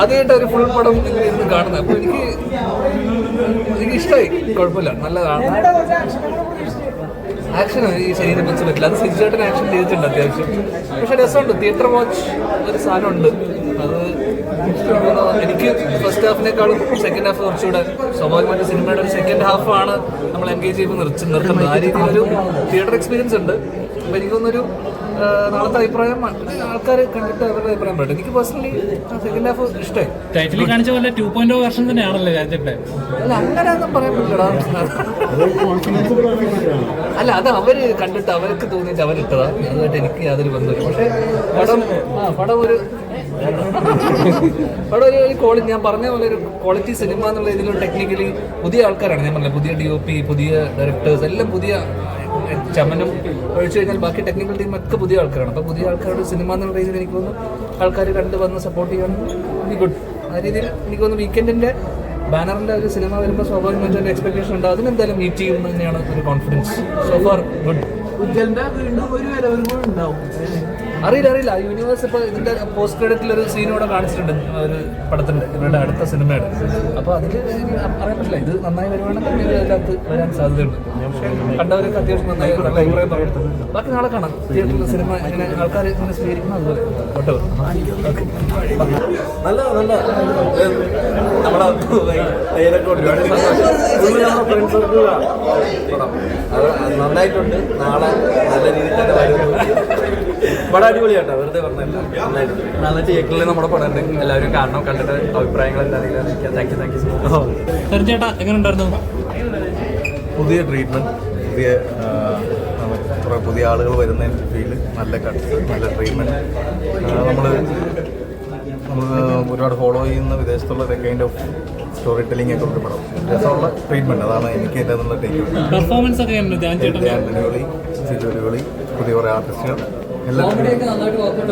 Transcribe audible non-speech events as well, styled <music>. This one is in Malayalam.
ആദ്യമായിട്ട് ഒരു ഫുൾ പടം ഇന്ന് കാണുന്നത്. അപ്പോൾ എനിക്ക് എനിക്ക് ഇഷ്ടമായി കുഴപ്പമില്ല. നല്ലതാണ്. ആക്ഷൻ ഈ ശരീരം വെച്ച് പറ്റില്ല അത് സിജുചേട്ടൻ ആക്ഷൻ ചെയ്തിട്ടുണ്ട് അത്യാവശ്യം. പക്ഷെ രസമുണ്ട്. തിയേറ്റർ വാച്ച് ഒരു സാധനമുണ്ട്. അത് എനിക്ക് ഫസ്റ്റ് ഹാഫിനേക്കാളും സെക്കൻഡ് ഹാഫ് കുറച്ചുകൂടെ സ്വാഭാവികമായിട്ട് സിനിമയുടെ ഒരു സെക്കൻഡ് ഹാഫാണ് നമ്മൾ എൻഗേജ് ചെയ്യുമ്പോൾ നിർത്തി നിർത്തുന്നത്. ആ രീതിയിൽ ഒരു തിയേറ്റർ എക്സ്പീരിയൻസ് ഉണ്ട്. അപ്പോൾ എനിക്കൊന്നൊരു നാളത്തെ അഭിപ്രായം ആൾക്കാർ കണ്ടിട്ട് അവരുടെ അഭിപ്രായം പറയട്ടെ. എനിക്ക് പേഴ്സണലി സെക്കൻഡ് ഹാഫ് ഇഷ്ടമായി. ടൈറ്റിൽ കാണിച്ച പോലെ ടു പോയിന്റ് വെർഷൻ തന്നെയാണല്ലോ രാജ്യത്തെ അല്ല അങ്ങനെ ഒന്നും പറയാൻ പറ്റില്ലടാ. അല്ല അത് അവർ കണ്ടിട്ട് അവർക്ക് തോന്നിയിട്ട് അവരിട്ടതാ. അതുമായിട്ട് എനിക്ക് യാതൊരു ബന്ധമില്ല പക്ഷേ പടം ആ പടം ഒരു <laughs> പടം ഒരു ക്വാളിറ്റി ഞാൻ പറഞ്ഞ പോലെ ഒരു ക്വാളിറ്റി സിനിമ എന്നുള്ള ഇതിൽ ടെക്നിക്കലി പുതിയ ആൾക്കാരാണ്. ഞാൻ പറഞ്ഞത് പുതിയ ഡി ഒ പി പുതിയ ഡയറക്ടേഴ്സ് എല്ലാം പുതിയ ചമനം ഒഴിച്ചു കഴിഞ്ഞാൽ ബാക്കി ടെക്നിക്കൽ ടീം ഒക്കെ പുതിയ ആൾക്കാരാണ്. അപ്പോൾ പുതിയ ആൾക്കാരുടെ സിനിമ എന്നുള്ള രീതിയിൽ എനിക്ക് തോന്നുന്നു ആൾക്കാർ കണ്ട് വന്ന് സപ്പോർട്ട് ചെയ്യാൻ ഗുഡ് ആ രീതിയിൽ എനിക്ക് തോന്നുന്നു വീക്കെൻഡിന്റെ ബാനറിന്റെ ഒരു സിനിമ വരുമ്പോൾ സ്വാഭാവികമായിട്ട് ഒരു എക്സ്പെക്ടേഷൻ ഉണ്ട്. അതിനെന്തായാലും മീറ്റ് ചെയ്യും തന്നെയാണ് ഒരു കോൺഫിഡൻസ് സോ ഫാർ ഗുഡ് ഉജ്ജലിന്റെ വീണ്ടും ഒരു വരവും ഉണ്ടാവും. അറിയില്ല അറിയില്ല. യൂണിവേഴ്സ് ഇപ്പോൾ ഇതിന്റെ പോസ്റ്റ് ക്രെഡിറ്റിൽ ഒരു സീനോടെ കാണിച്ചിട്ടുണ്ട്. ഒരു പടത്തിന്റെ ഇവരുടെ അടുത്ത സിനിമയുടെ. അപ്പോൾ അതിൽ അറിയാൻ പറ്റില്ല. ഇത് നന്നായി വരുവാണെങ്കിൽ അതിനകത്ത് വരാൻ സാധ്യതയുണ്ട്. കണ്ടവരൊക്കെ അത്യാവശ്യം നന്നായി നല്ല അഭിപ്രായം പറഞ്ഞു ബാക്കി നാളെ കാണാം. തിയേറ്ററിൽ സിനിമ ഇങ്ങനെ ആൾക്കാർ ഇങ്ങനെ സ്വീകരിക്കുന്ന അതുപോലെ. കേട്ടോ ഓക്കെ നല്ല നല്ല. നമ്മളെ <laughs> നന്നായിട്ടുണ്ട്. നാളെ നല്ല രീതിയിൽ തന്നെ വരുന്നു പടം അടിപൊളിയാട്ടോ. വെറുതെ പറഞ്ഞല്ല. നല്ല തിയേറ്ററിൽ നമ്മുടെ പടം ഉണ്ട്. എല്ലാവരും കാണണം കണ്ടിട്ട് അഭിപ്രായങ്ങൾ എന്താണെങ്കിലും thank you thank you so much ചേട്ടാ എങ്ങനെ ഉണ്ടായിരുന്നു പുതിയ ട്രീറ്റ്മെന്റ് പുതിയ കുറേ പുതിയ ആളുകൾ വരുന്നതിന്റെ ഫീൽ നല്ല കട്ട് നല്ല ട്രീറ്റ്മെന്റ് നമ്മൾ നമ്മൾ ഒരുപാട് ഫോളോ ചെയ്യുന്ന വിദേശത്തുള്ള കൈൻഡ് ഓഫ് സ്റ്റോറി ടെല്ലിംഗ് ഒക്കെ ഒരു പടം. രസമുള്ള ട്രീറ്റ്മെന്റ് അതാണ് എനിക്ക് എന്റെ ടേക്ക് പെർഫോമൻസ് ഒക്കെ ഉണ്ട് ധ്യാൻ ചേട്ടൻ അടിപൊളി അടിപൊളി പുതിയ കുറേ ആർട്ടിസ്റ്റുകൾ എല്ലാവരും